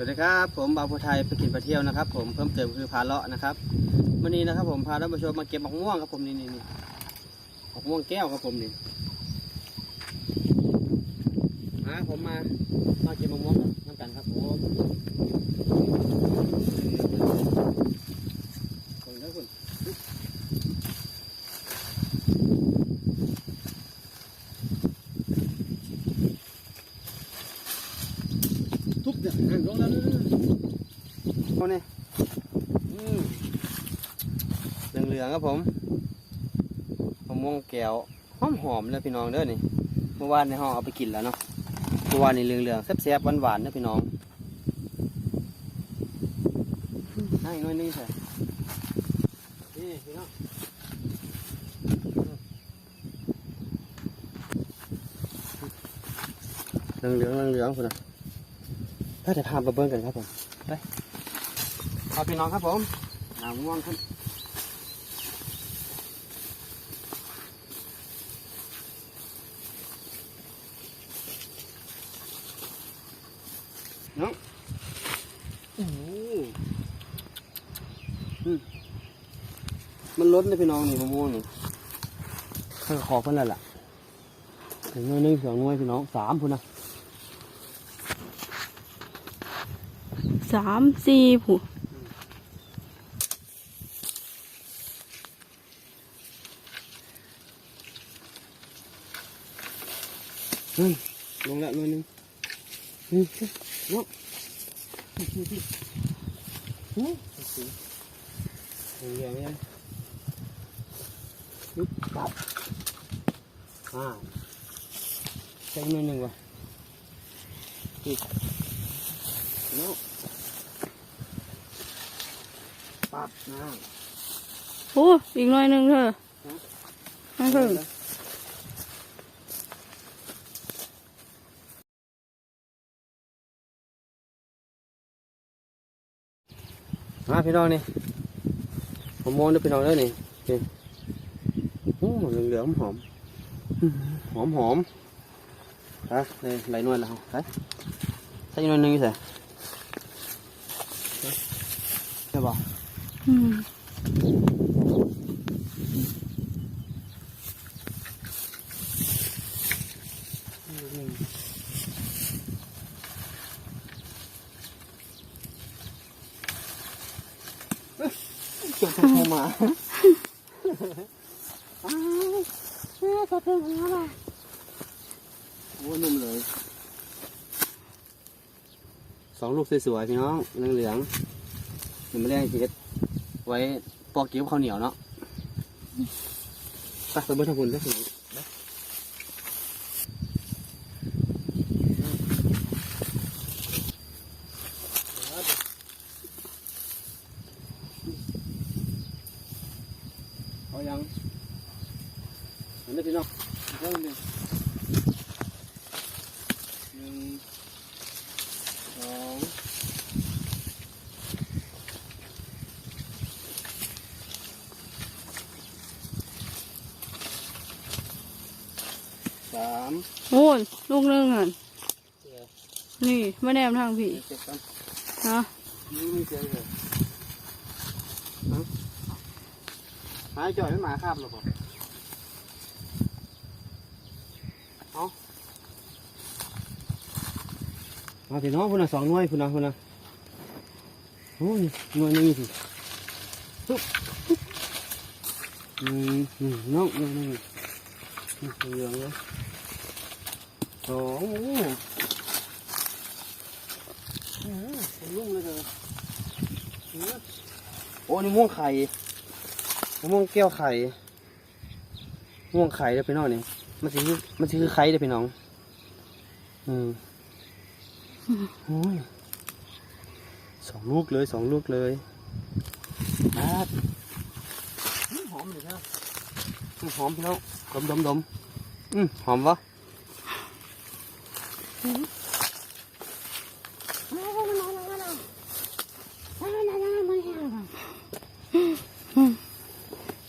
สวัสดีครับ ผมบาวผู้ไทยไปกินไปเที่ยวนะครับ ผมเพิ่มเติมคือพาเลาะนะครับวันนี้นะครับ ผมพาท่านผู้ชมมาเก็บมะม่วงครับผมนี่นี่นี่มะม่วงแก้วครับผมนี่มาผมมามาเก็บมะม่วงน้ำกันครับผมคนเด้อคุณทุบเดี๋ยวอ่าน ลงแล้วนะโอ้นี่อืมเหลืองๆครับผมมะม่วงแก้วหอมหอมๆเลยพี่น้องเด้อนี่ เมื่อวานในห้องเอาไปกินแล้วเนาะ เมื่อวานนี่เหลืองๆแซ่บๆหวานๆนะพี่น้องให้น้อยนึงใช่นี่พี่น้องเหลืองๆเหลืองๆคุณนะ ถ้าจะพาไปเบิ้งกันครับผมไปขอพี่น้องครับผมหนาวม่วงครับน้องโอ้โหอืมมันลดเลยพี่น้องนี่มะม่วงนี่ข้าขอเพิ่นแล้วล่ะถึงหน่วยหนึ่งสองหน่วยพี่น้องสามพุ่นนะ สามสี่ผู้อืมลงละหน่วยหนึ่งอืมลงอืมอืมอืมอืมโอเคเหลืองๆยังปึ๊บปับอ่าใช้หน่วยหนึ่งวะอีกโน้ ปับนะโอ้อีกหน่อยหนึ่งเถอะไม่ถึงมาพี่น้องนี่ผมมองด้วยพี่น้องเด้อนี่นี่โอ้เหลืองเหลืองๆหอมหอมหอมฮะเลยไหลนวลแล้วไปใส่หน่วยหนึ่งอยู่ใส่ใช่ป่ะอืม จบเข้ามาอ้าวแม่จะเป็นยังไงล่ะโอ้ยนุ่มเลยสองลูกสวยๆพี่น้องเหลืองๆยังไม่ได้เช็ด ไว้ปอกเกี๊ยวข้าวเหนียวเนาะไปไปเบิ้ลทางคุณได้สิเอายังเห็นไหมพี่น้องเริ่มเลยหนึ่งสองสาม โอ้ยลูกหนึ่งอะนี่ไม่แนมทางพี่ฮะหายจ่อยไม่หมาคาบหรอบอกเอามาพี่น้องพุ่นนะสองน่วยพุ่นนะพุ่นนะโอ้ยน่วยนึงสิตุ๊บตุ๊บอืมอืมน้องหน่นึงอืมเหลืองเลย สองโอ้อืมเป็นลุ่งเลยเด้อโอ้นี่ม่วงไข่มะม่วงแก้วไข่ม่วงไข่เด้อพี่น้องนี่มันสิคือมันสิคือไข่เด้อพี่น้อง อืมโอ้ยสองลูกเลยสองลูกเลยครับอืมหอมเลยครับหอมพี่น้องดมดมดมอืมหอมวะ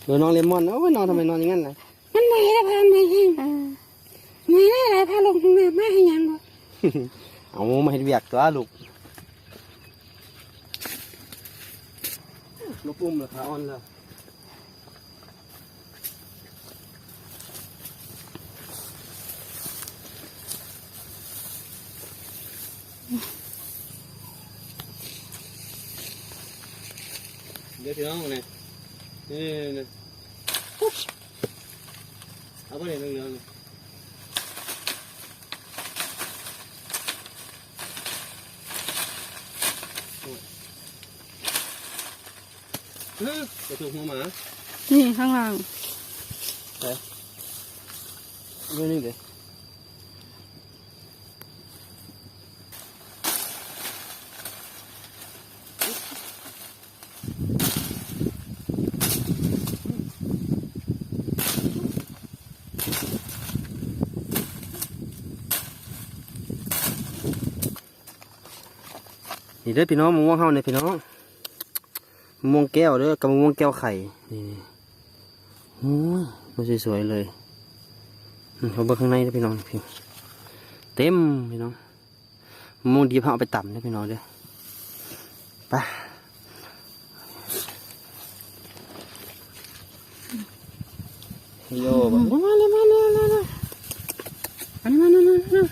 เดี๋ยวนอนเลมอนโอ้ยนอนทำไมนอนอย่างนั้นล่ะมันไม่ได้พาไม่แห้งไม่ได้อะไรพาลงทน้ำไม่ให้ยังบ่เอาไม่เบียกตัวลูกลูกอุ้มเหรอคะอ่อนเหรอ ดี๋ยวพี่น้องเนี่ยนี่นี่ปุ๊บเอาไปเลยเรื่องๆนี่เฮ้ยจะถูกหัวหมา นี่ข้างล่างนี่นี่เดี๋ยว นี่เด้อพี่น้องมะม่วงเฮาเนี่ยพี่น้องมะม่วงแก้วเด้อกับมะม่วงแก้วไข่นี่โอ้ยมันสวยๆเลยเขาเบิกข้างในนะพี่น้องพี่เต็มพี่น้องมะม่วงดีพาเอาไปต่ำนะพี่น้องเด้อไปโย่มามาเลยมาเลยมาเลยอันนี้มาเลยมาเลย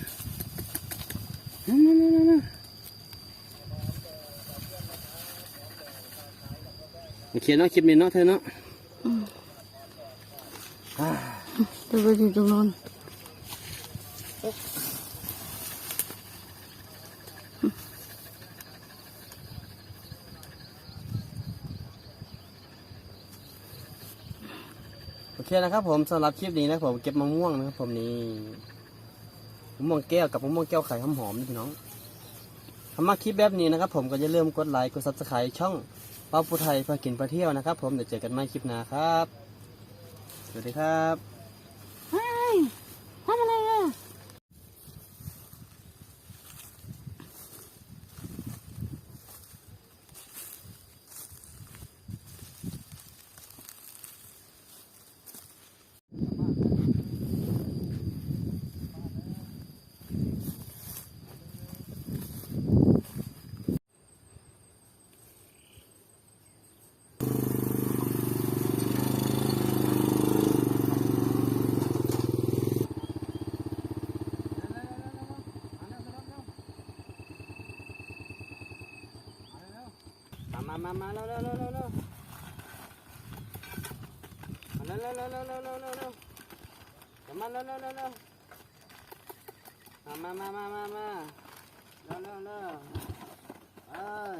มาเลยมาเลยมา โอเคเนาะคลิปนี้เนาะเธอเนาะอ่าจะไปอยู่ตรงนู้นโอเคนะครับผมสำหรับคลิปนี้นะผมเก็บมะม่วงนะครับผมนี่มะม่วงแก้วกับมะม่วงแก้วไข่หอมๆนี่พี่น้องทำมาคลิปแบบนี้นะครับผมก็อย่าลืมกดไลค์กดซับสไครต์ช่องเป้าปูไทยพากินพาเที่ยวนะครับ ผมเดี๋ยวเจอกันใหม่คลิปหน้าครับ สวัสดีครับ มามามาเร็วเร็วเร็วเร็วเร็วเร็วเร็วเร็วเร็วเร็วเร็วเร็วเร็วมาเร็วเร็วเร็วเร็วมามามามามาเร็วเร็วเร็วเอ้ย